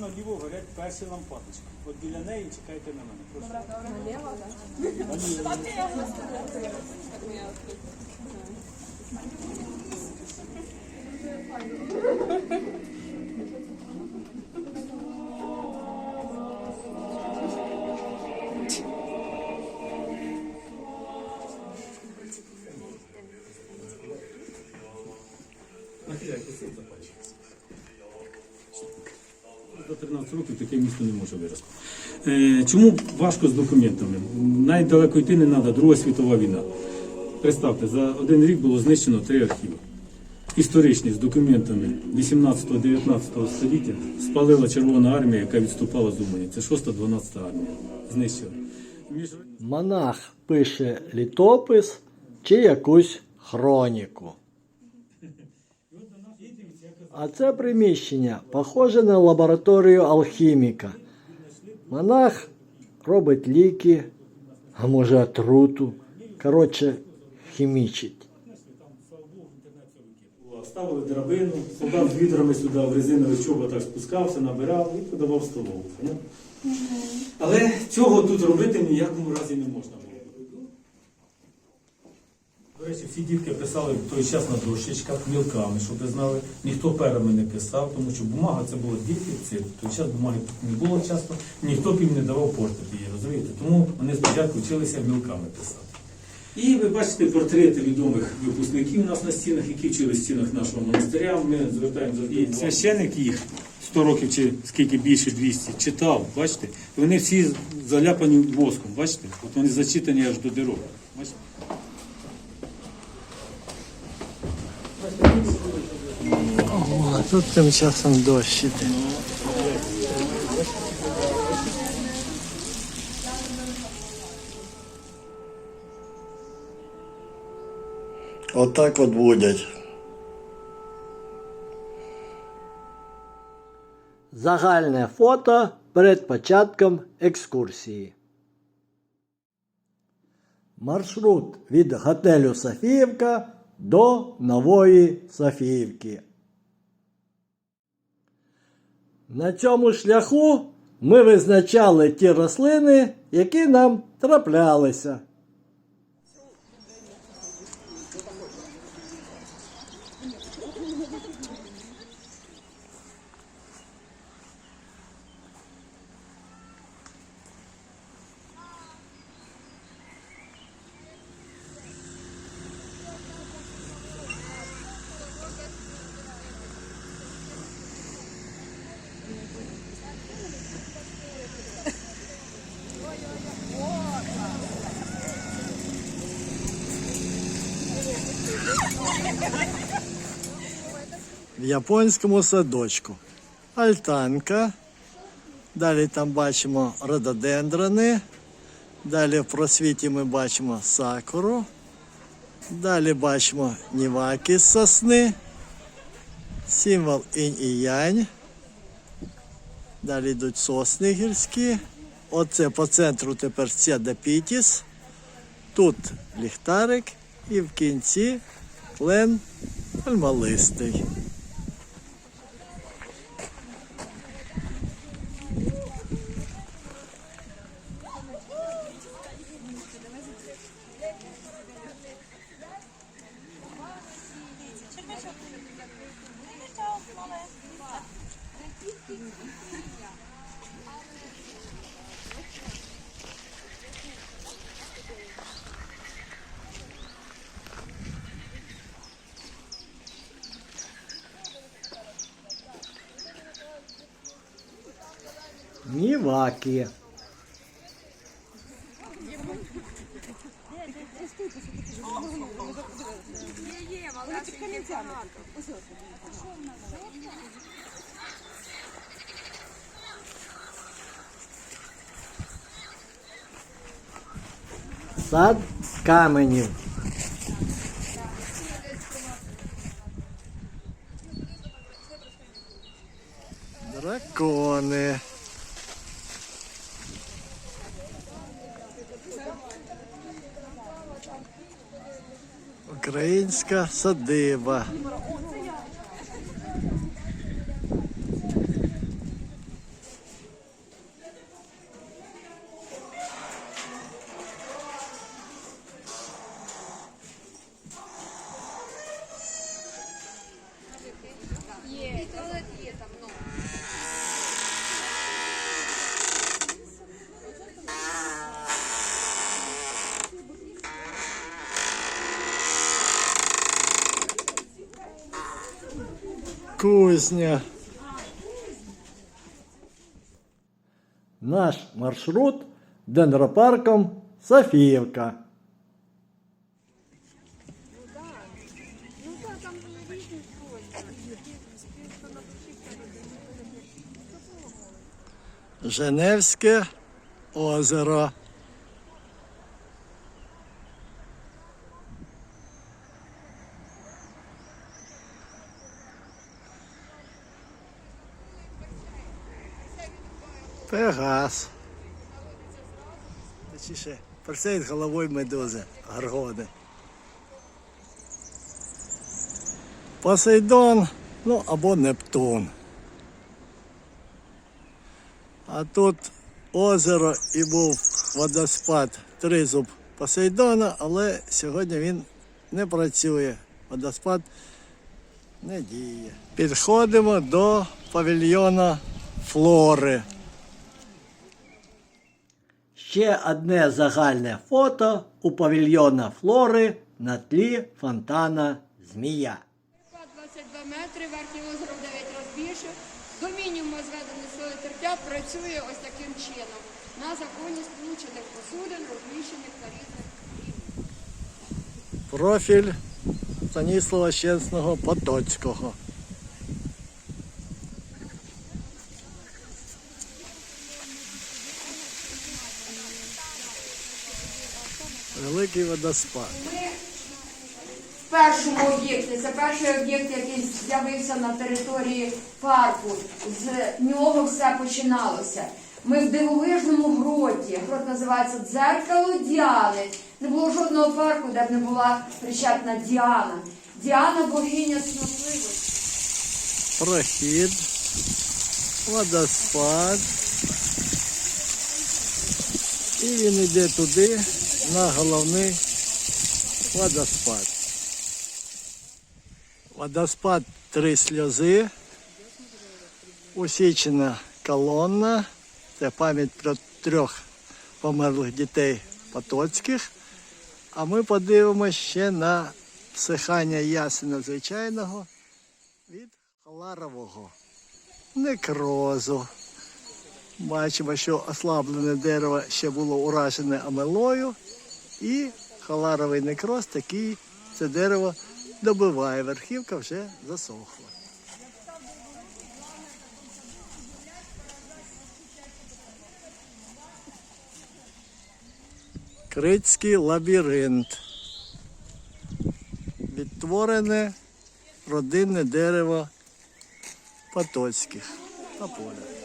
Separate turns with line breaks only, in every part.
Там наліво горять перші лампадочки. От біля неї чекайте на мене. Прошу. До 13 років таке місто не може вирости. Е, чому важко з документами? Навіть далеко йти не треба, Друга світова війна. Представте, за один рік було знищено три архіви. Історичні з документами 18-19 століття спалила Червона армія, яка відступала з Умані. Це 6-12 армія. Знищила. Між...
Монах пише літопис чи якусь хроніку. А це приміщення похоже на лабораторію алхіміка. Монах робить ліки, а може отруту. Коротше, хімічить.
Ставили драбину, солдат з відрами сюди в резинових чоботах спускався, набирав і подавав столову. Але цього тут робити в ніякому разі не можна речі, всі дітки писали в той час на дощечках мілками, щоб ви знали. Ніхто перами не писав, тому що бумага це було діти, це в той час бумаги тут не було часто, ніхто б їм не давав портити її, розумієте? Тому вони спочатку вчилися мілками писати. І ви бачите портрети відомих випускників у нас на стінах, які вчили в стінах нашого монастиря. Ми звертаємо за і священик їх 100 років чи скільки більше 200 читав, бачите? Вони всі заляпані воском, бачите? От вони зачитані аж до дирок. Бачите?
Тут тим часом дощ іде. Отак от будуть. Загальне фото перед початком екскурсії. Маршрут від готелю Софіївка до Нової Софіївки. На цьому шляху ми визначали ті рослини, які нам траплялися. Японському садочку. Альтанка. Далі там бачимо рододендрони. Далі в просвіті ми бачимо сакуру. Далі бачимо ніваки з сосни. Символ інь і янь. Далі йдуть сосни гірські. Оце по центру тепер Цедапітіс. Тут ліхтарик і в кінці клен пальмолистий. Ніваки. Сад каменів.
Parça Deva.
Кузня. Наш маршрут дендропарком Софіївка. Женевське озеро. Пегас. Точніше, персейд головою медузи, горгони. Посейдон, ну або Нептун. А тут озеро і був водоспад Тризуб Посейдона, але сьогодні він не працює. Водоспад не діє. Підходимо до павільйона флори. Ще одне загальне фото у павільйона флори на тлі фонтана Змія.
22 метри, верхнє озеро 9 разів більше. До мінімуму зведене своє тертя працює ось таким чином. На законі сполучених посудин, розміщених на різних рівнях.
Профіль Станіслава Щесного Потоцького. Великий водоспад.
В першому об'єкті, це перший об'єкт, який з'явився на території парку. З нього все починалося. Ми в дивовижному гроті. Грот називається Дзеркало Діани. Не було жодного парку, де б не була причетна Діана. Діана богиня снопливості.
Прохід, водоспад. І він йде туди, на головний водоспад. Водоспад три сльози, усічена колонна. Це пам'ять про трьох померлих дітей Потоцьких. А ми подивимося ще на всихання ясена звичайного від халарового некрозу. Бачимо, що ослаблене дерево ще було уражене амелою, і халаровий некроз такий це дерево добиває. Верхівка вже засохла. Критський лабіринт. Відтворене родинне дерево Потоцьких на полі.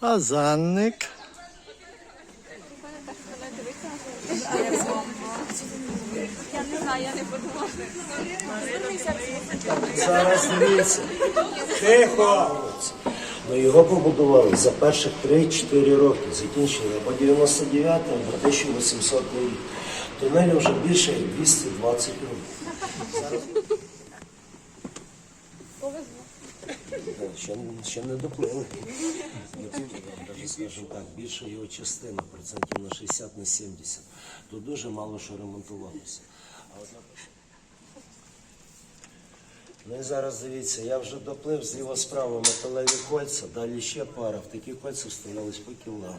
Фазанник.
Я не я не подумала.
Зараз дивіться. Тихо. Ну, його побудували за перших 3-4 роки. Закінчили або 99 або 1800 рік. Тунелю вже більше як 220 років. Зараз... Да, Ще, ще не доплили. Навіть, так, більша його частина, процентів на 60 на 70. Тут дуже мало що ремонтувалося. Ну і зараз дивіться, я вже доплив зліва справа металеві кольця, далі ще пара. В такі кольця вставлялись по кілам.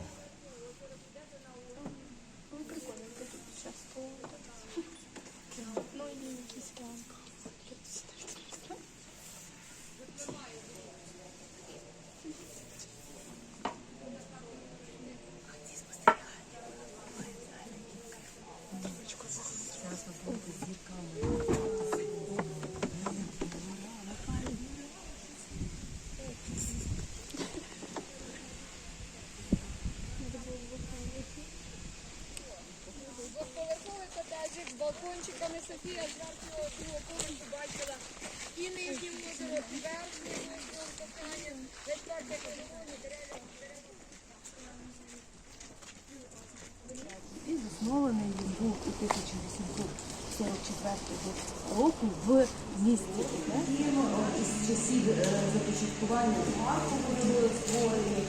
З Софія зверху другого поверху бачила і нижнє озеро, і
Він заснований він був у 1844 року в місті. Із часів е, започаткування парку були створені.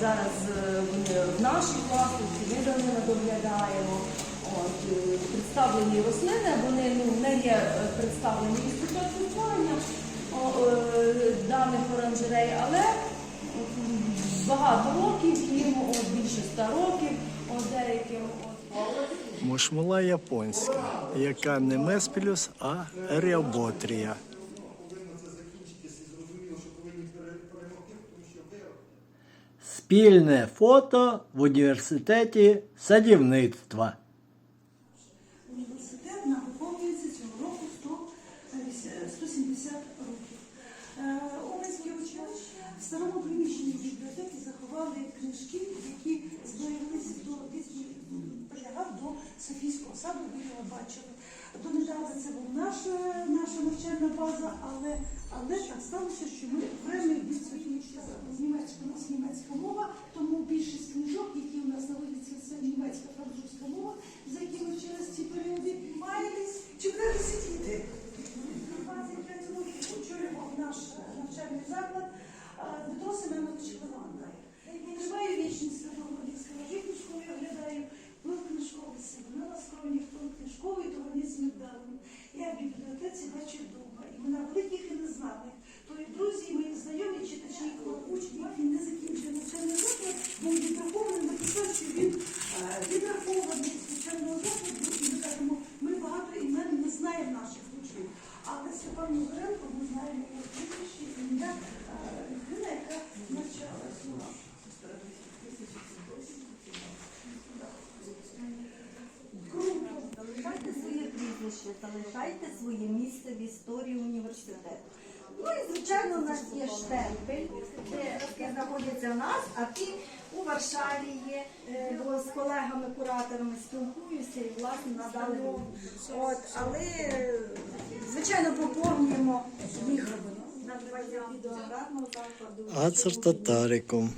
Зараз е, вони в нашій власності, ми за ними доглядаємо. От, е, представлені рослини, вони ну, не є е, представлені із початку створення о, е, даних оранжерей, але багато років їм, от, більше ста років, от, деяким. От.
Мушмула японська, яка не меспілюс, а еріоботрія. Спільне фото в університеті садівництва.
Університет нам виповнюється цього року 100, е, 170 років. Е, Уманське училище в старому приміщенні бібліотеки книжки, які збереглися до полягав до Софійського саду, ви його бачили. Донедавна це була наша, наша навчальна база, але, але так сталося, що ми окремий від
історії університету. Ну і звичайно, у нас є штемпель, де які знаходяться у нас, а ті у Варшаві є, е, бо з колегами-кураторами спілкуюся і власне надали. От, але звичайно поповнюємо їх 20 до аграрного закладу.
Ацер татарикум.